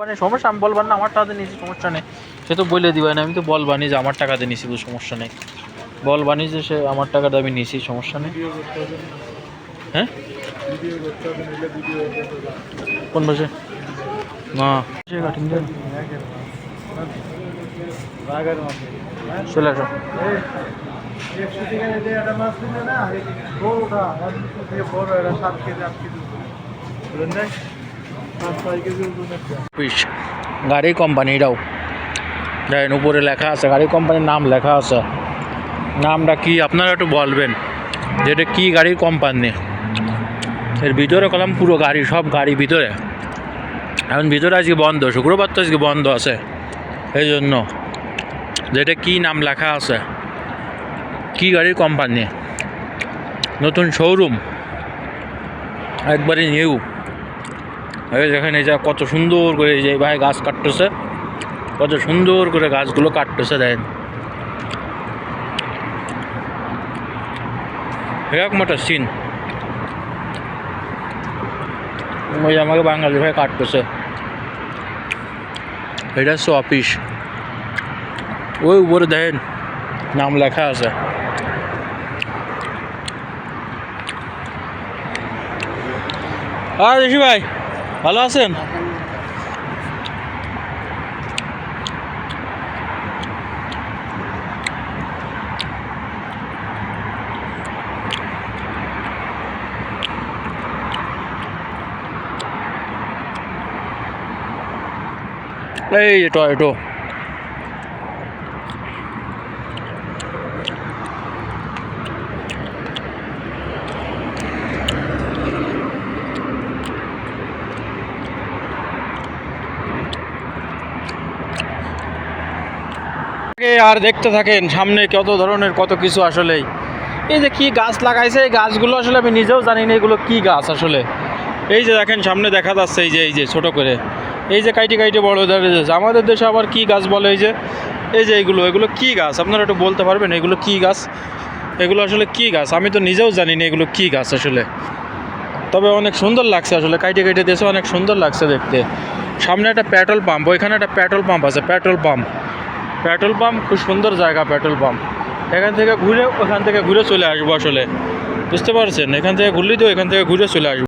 মানে সমস্যা আমি বলবার না আমার টাকাতে নিয়েছি সমস্যা নেই সে তো বলে দিবে না আমি তো বলবানি যে আমার টাকাতে নিয়েছি তো সমস্যা নেই বলবানি যে সে আমার টাকাতে আমি নিয়েছি সমস্যা নেই হ্যাঁ কোন বসে না চলে আসো পিস গাড়ি কোম্পানিটাও। দেখেন, উপরে লেখা আছে, গাড়ি কোম্পানির নাম লেখা আছে। নামটা কি? আপনারা একটু বলবেন যে এটা কী গাড়ির কোম্পানি? এর ভিতরে কলাম পুরো গাড়ি, সব গাড়ি ভিতরে। এখন ভিতরে আজকে বন্ধ, শুক্রবার তো আজকে বন্ধ আছে। এই জন্য যে এটা কী নাম লেখা আছে? কী গাড়ির কোম্পানি? নতুন শোরুম একবারে নিউ দেখেন যা কত সুন্দর করে এই যে ভাই গাছ কাটতেছে, কত সুন্দর করে গাছগুলো কাটতেছে, দেখেন। এরকম একটা সিন। ওই আমাকে বাঙালি ভাই কাটতেছে। এটা হচ্ছে অফিস ওই উপরে দেখেন, নাম লেখা আছে। আর ঋষি ভাই ভালো আছেন এই যে টয়টো আর দেখতে থাকেন, সামনে কত ধরনের কত কিছু আসলেই। এই যে কি গাছ লাগাইছে, এই গাছগুলো আসলে আমি নিজেও জানি না এগুলো কি গাছ আসলে। এই যে দেখেন, সামনে দেখা যাচ্ছে এই যে এই যে ছোট করে। এই যে কাইটে কাইটে বড় যাচ্ছে আমাদের দেশে আবার কি গাছ বলে এই যে? এই যে এইগুলো এগুলো কি গাছ? আপনারা একটু বলতে পারবেন, এগুলো কি গাছ? এগুলো আসলে কি গাছ? আমি তো নিজেও জানি না এগুলো কি গাছ আসলে। তবে অনেক সুন্দর লাগছে আসলে, কাইটে কাইটে দেশে অনেক সুন্দর লাগছে দেখতে। সামনে একটা পেট্রোল পাম্প, ওইখানে একটা পেট্রোল পাম্প আছে, পেট্রোল পাম্প। পেট্রোল পাম্প, খুব সুন্দর জায়গা পেট্রোল পাম্প। এখান থেকে ঘুরে ওখান থেকে ঘুরে চলে আসব আসলে। বুঝতে পারছেন? এখান থেকে ঘুরলেই তো এখান থেকে ঘুরে চলে আসব।